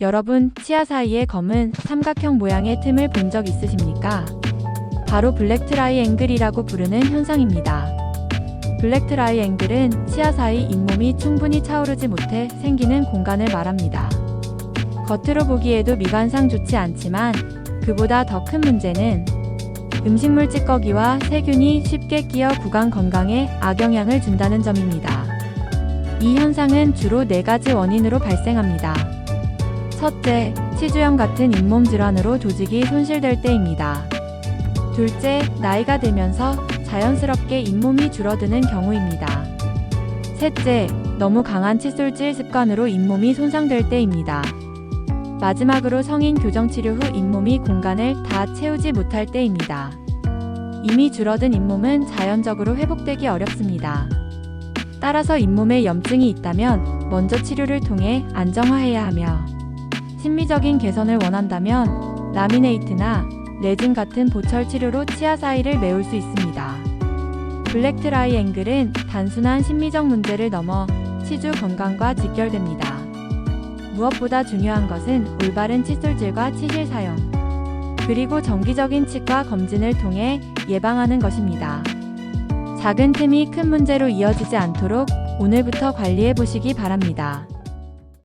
여러분, 치아 사이에 검은 삼각형 모양의 틈을 본 적 있으십니까? 바로 블랙 트라이앵글이라고 부르는 현상입니다. 블랙 트라이앵글은 치아 사이 잇몸이 충분히 차오르지 못해 생기는 공간을 말합니다. 겉으로 보기에도 미관상 좋지 않지만 그보다 더 큰 문제는 음식물 찌꺼기와 세균이 쉽게 끼어 구강 건강에 악영향을 준다는 점입니다. 이 현상은 주로 네 가지 원인으로 발생합니다. 첫째, 치주염 같은 잇몸 질환으로 조직이 손실될 때입니다. 둘째, 나이가 들면서 자연스럽게 잇몸이 줄어드는 경우입니다. 셋째, 너무 강한 칫솔질 습관으로 잇몸이 손상될 때입니다. 마지막으로 성인 교정 치료 후 잇몸이 공간을 다 채우지 못할 때입니다. 이미 줄어든 잇몸은 자연적으로 회복되기 어렵습니다. 따라서 잇몸에 염증이 있다면 먼저 치료를 통해 안정화해야 하며 심미적인 개선을 원한다면 라미네이트나 레진 같은 보철 치료로 치아 사이를 메울 수 있습니다. 블랙 트라이앵글은 단순한 심미적 문제를 넘어 치주 건강과 직결됩니다. 무엇보다 중요한 것은 올바른 칫솔질과 치실 사용, 그리고 정기적인 치과 검진을 통해 예방하는 것입니다. 작은 틈이 큰 문제로 이어지지 않도록 오늘부터 관리해 보시기 바랍니다.